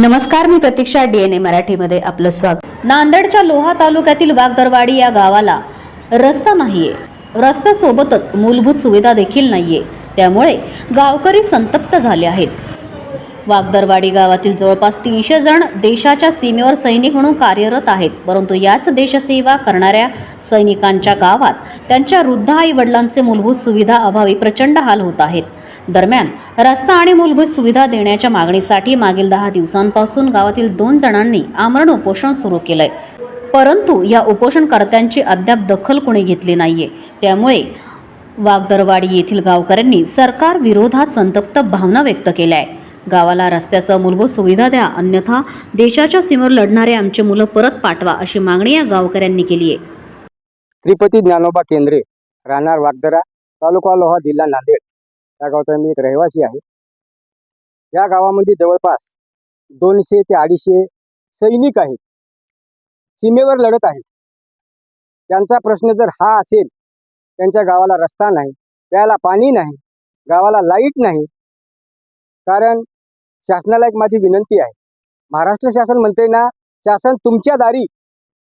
नमस्कार मी प्रतीक्षा डीएनए मराठीमध्ये आपलं स्वागत. नांदेडच्या लोहा तालुक्यातील वागदरवाडी या गावाला रस्ता नाहीये. रस्त्यासोबतच मूलभूत सुविधा देखील नाहीये. त्यामुळे गावकरी संतप्त झाले आहेत. वागदरवाडी गावातील जवळपास तीनशे जण देशाच्या सीमेवर सैनिक म्हणून कार्यरत आहेत. परंतु याच देशसेवा करणाऱ्या सैनिकांच्या गावात त्यांच्या वृद्ध आई वडिलांचे मूलभूत सुविधा अभावी प्रचंड हाल होत आहेत. दरम्यान रस्ता आणि मूलभूत सुविधा देण्याच्या मागणीसाठी मागील दहा दिवसांपासून गावातील दोन जणांनी आमरण उपोषण सुरू केलंय. परंतु या उपोषणकर्त्यांची अद्याप दखल कोणी घेतली नाहीये. त्यामुळे वागदरवाडी येथील गावकऱ्यांनी सरकार विरोधात संतप्त भावना व्यक्त केल्या आहे गावाला रस्त्यासह मूलभूत सुविधा द्या अन्यथा देशाच्या सीमेवर लढणारे आमचे मुलं परत पाठवा अशी मागणी या गावकऱ्यांनी केली आहे. त्रिपती ज्ञानोबा केंद्रे राहणार वागदरा तालुका लोहा जिल्हा नांदेड. या गावचा मी एक रहिवासी आहे. या गावामध्ये जवळपास दोनशे ते अडीचशे सैनिक आहेत. सीमेवर लढत आहेत. त्यांचा प्रश्न जर हा असेल त्यांच्या गावाला रस्ता नाही प्यायला पाणी नाही गावाला लाइट नाही कारण शासनाला एक माझी विनंती आहे. महाराष्ट्र शासन म्हणते ना शासन तुमच्या दारी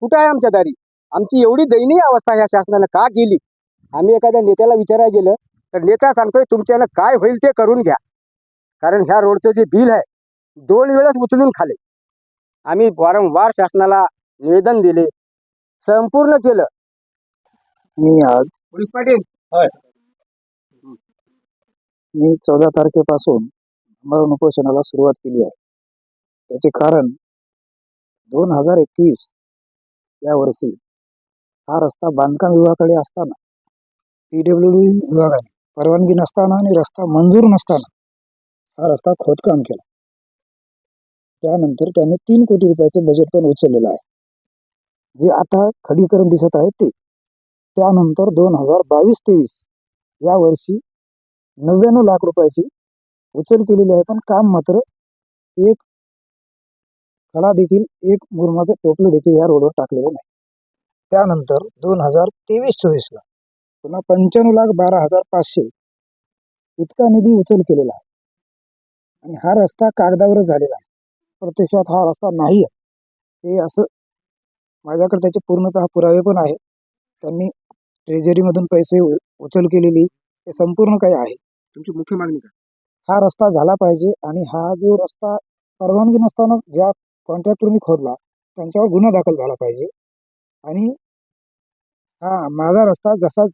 कुठं आहे आमच्या दारी? आमची एवढी दयनीय अवस्था ह्या शासनानं का केली? आम्ही एखाद्या नेत्याला विचारायला गेलं तर नेता सांगतोय तुमच्यानं काय होईल ते करून घ्या. कारण ह्या रोडचं जे बिल आहे दोन वेळेस उचलून खाले. आम्ही वारंवार शासनाला निवेदन दिले. संपूर्ण केलं. मी आज पोलीस पाटील. मी चौदा तारखेपासून मरण उपोषणाला सुरुवात केली आहे. त्याचे कारण दोन हजार एकवीस या वर्षी हा रस्ता बांधकाम विभागाकडे असताना पी डब्ल्यू डी विभागाने परवानगी नसताना आणि रस्ता मंजूर नसताना हा रस्ता खोदकाम केला. त्यानंतर त्याने तीन कोटी रुपयाचे बजेट पण उचललेलं आहे. जे आता खडीकरण दिसत आहे ते. त्यानंतर दोन हजार बावीस तेवीस या वर्षी नव्याण्णव लाख रुपयाची उचल केलेली आहे. पण काम मात्र एक खडा देखील एक मुरमाचं टोपलं देखील या रोडवर टाकलेलं नाही. त्यानंतर दोन हजार तेवीस चोवीसला पुन्हा पंच्याण्णव लाख बारा हजार पाचशे. इतका निधी उचल केलेला आहे. आणि हा रस्ता कागदावरच झालेला आहे. प्रत्यक्षात हा रस्ता नाही आहे. हे असं माझ्याकडे त्याचे पूर्णतः पुरावे पण आहेत. त्यांनी ट्रेझरीमधून पैसे उचल केलेली हे संपूर्ण काही आहे. तुमची मुख्य मागणी काय? हा रस्ता झाला पाहिजे आणि हा जो रस्ता परवानगी नसताना ज्या कॉन्ट्रॅक्टरनी खोदला त्यांच्यावर गुन्हा दाखल झाला पाहिजे. आणि हा माझा रस्ता जसा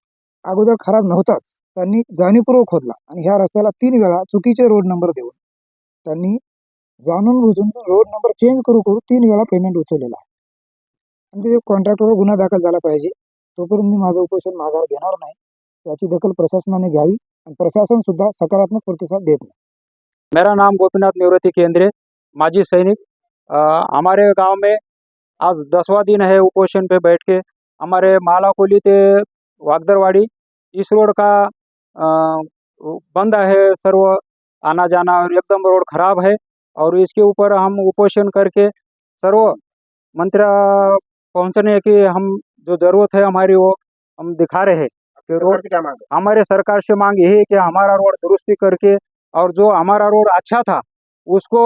अगोदर खराब नव्हताच. त्यांनी जाणीवपूर्वक खोदला आणि ह्या रस्त्याला तीन वेळा चुकीचे रोड नंबर देऊन त्यांनी जाणून बुजून रोड नंबर चेंज करू करू तीन वेळा पेमेंट उचललेला आहे. आणि ते कॉन्ट्रॅक्टरवर गुन्हा दाखल झाला पाहिजे तोपर्यंत मी माझं उपोषण माघार घेणार नाही. याची दखल प्रशासनाने घ्यावी आणि प्रशासन सुद्धा सकारात्मक प्रतिसाद देत नाही. मेरा नाम गोपीनाथ निवृत्ति केंद्रे. माजी सैनिक हमारे गांव में आज दसवा दिन है उपोषण पे बैठ के. हमारे मालाकोली ते वागदरवाड़ी इस रोड का बंद है सर्व आना जाना और एकदम रोड खराब है और इसके ऊपर हम उपोषण करके सर्व मंत्रा पहुँचने की हम जो ज़रूरत है हमारी वो हम दिखा रहे हैं कि रोड क्या मांग हमारे सरकार से मांग यही है कि हमारा रोड दुरुस्ती करके और जो हमारा रोड अच्छा था उसको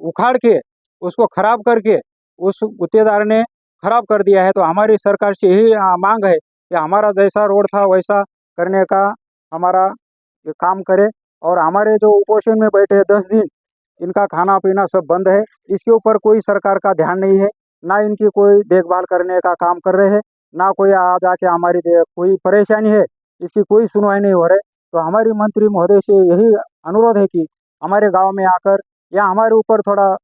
उखाड़ के उसको खराब करके उस गुत्तेदार ने खराब कर दिया है। तो हमारी सरकार से यही मांग है कि हमारा जैसा रोड था, वैसा करने का हमारा ये काम करे। और हमारे जो उपोषण में बैठे हैं दस दिन, इनका खाना पीना सब बंद है। इसके ऊपर कोई सरकार का ध्यान नहीं है। ना इनकी कोई देखभाल करने का काम कर रहे हैं। ना कोई आ जाके हमारी कोई परेशानी है। इसकी कोई सुनवाई नहीं हो रही। तो हमारी मंत्री महोदय से यही अनुरोध है कि हमारे गाँव में आकर या हमारे ऊपर थोड़ा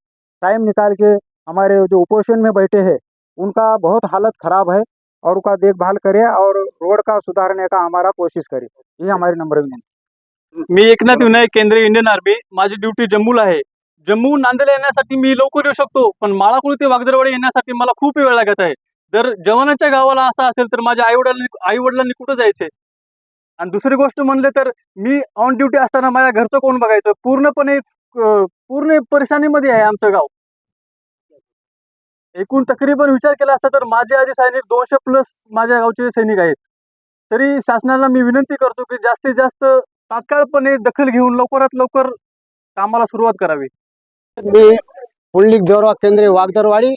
टाइम निकाल के हमारे जो उपोषण में बैठे हैं, उनका बहुत हालत खराब है। और का देखभाल करे और रोड का सुधारने का हमारा कोशिश करे। ये हमारी नंबर विनंती मी एकनाथ विनायक केंद्रीय इंडियन आर्मी माझी ड्युटी जम्मूला आहे। जम्मू नांदेड येण्यासाठी मी लवकर येऊ शकतो पण माळाकुळी ते वागदरवाडी येण्यासाठी मला खूप वेळ लागत आहे. जर जवानाच्या गावाला असं असेल तर माझ्या आई वडिलांनी आई वडिलांनी कुठं जायचे? आणि दुसरी गोष्ट म्हणले तर मी ऑन ड्युटी असताना माझ्या घरचं कोण बघायचं? पूर्णपणे पूर्ण परेशानीमध्ये आहे आमचं गाव. एकूण तकरीबन विचार केला असता तर माझे आधी सैनिक दोनशे प्लस माझ्या गावचे सैनिक आहेत. तरी शासनाला मी विनंती करतो की जास्तीत जास्त तात्काळपणे दखल घेऊन लवकरात लवकर कामाला सुरुवात करावी. मी पुंडलिक देवराव केंद्रे वागदरवाडी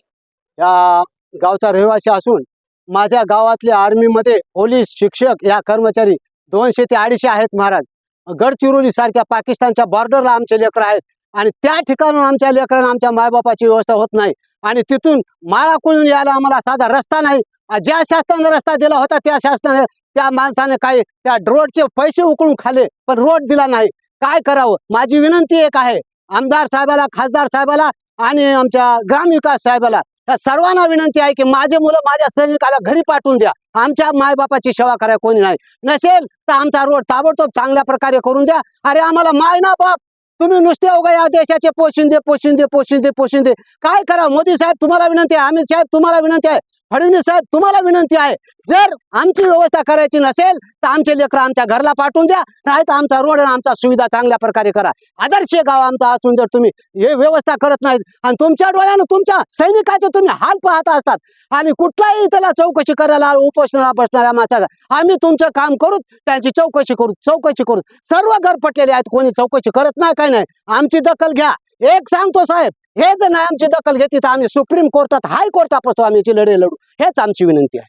या गावचा रहिवासी असून माझ्या गावातले आर्मीमध्ये पोलीस शिक्षक या कर्मचारी दोनशे ते अडीचशे आहेत महाराज. गडचिरोली सारख्या पाकिस्तानच्या बॉर्डरला आमचे लेकर आहेत. आणि त्या ठिकाणून आमच्या लेकरांना आमच्या मायबापाची व्यवस्था होत नाही. आणि तिथून माळा कुळून यायला आम्हाला साधा रस्ता नाही. ज्या शासनाने रस्ता दिला होता त्या शासनाने त्या माणसाने काही त्या रोडचे पैसे उकळून खाले पण रोड दिला नाही. काय करावं? माझी विनंती एक आहे. आमदार साहेबाला खासदार साहेबाला आणि आमच्या ग्रामविकास साहेबाला या सर्वांना विनंती आहे की माझे मुलं माझ्या सैनिकाला घरी पाठवून द्या. आमच्या मायबापाची सेवा करायला कोणी नाही. नसेल तर आमचा रोड ताबडतोब चांगल्या प्रकारे करून द्या. अरे आम्हाला माय ना बाप! तुम्ही नुसते अवघा या देशाचे पोशिंदे पोशिंदे पोशिंदे पोशिंदे. काय करा? मोदी साहेब तुम्हाला विनंती आहे. अमित साहेब तुम्हाला विनंती आहे. फडणवीस साहेब तुम्हाला विनंती आहे जर आमची व्यवस्था करायची नसेल तर आमचे लेकरं आमच्या घरला पाठवून द्या नाही तर आमचा रोड आणि आमचा सुविधा चांगल्या प्रकारे करा. आदर्श गाव आमचा असून जर तुम्ही हे व्यवस्था करत नाही आणि तुमच्या डोळ्यानं तुमच्या सैनिकाचे तुम्ही हाल पाहत असतात आणि कुठलाही त्याला चौकशी करायला उपोषणाला बसणाऱ्या माणसाचा आम्ही तुमचं काम करू त्यांची चौकशी करू चौकशी करू. सर्व घर पटलेले आहेत कोणी चौकशी करत नाही काय नाही. आमची दखल घ्या. एक सांगतो साहेब हे जर नाही आमची दखल घेतली तर आम्ही सुप्रीम कोर्टात हाय कोर्टापासून आम्ही याची लढाई लढू. हेच आमची विनंती आहे.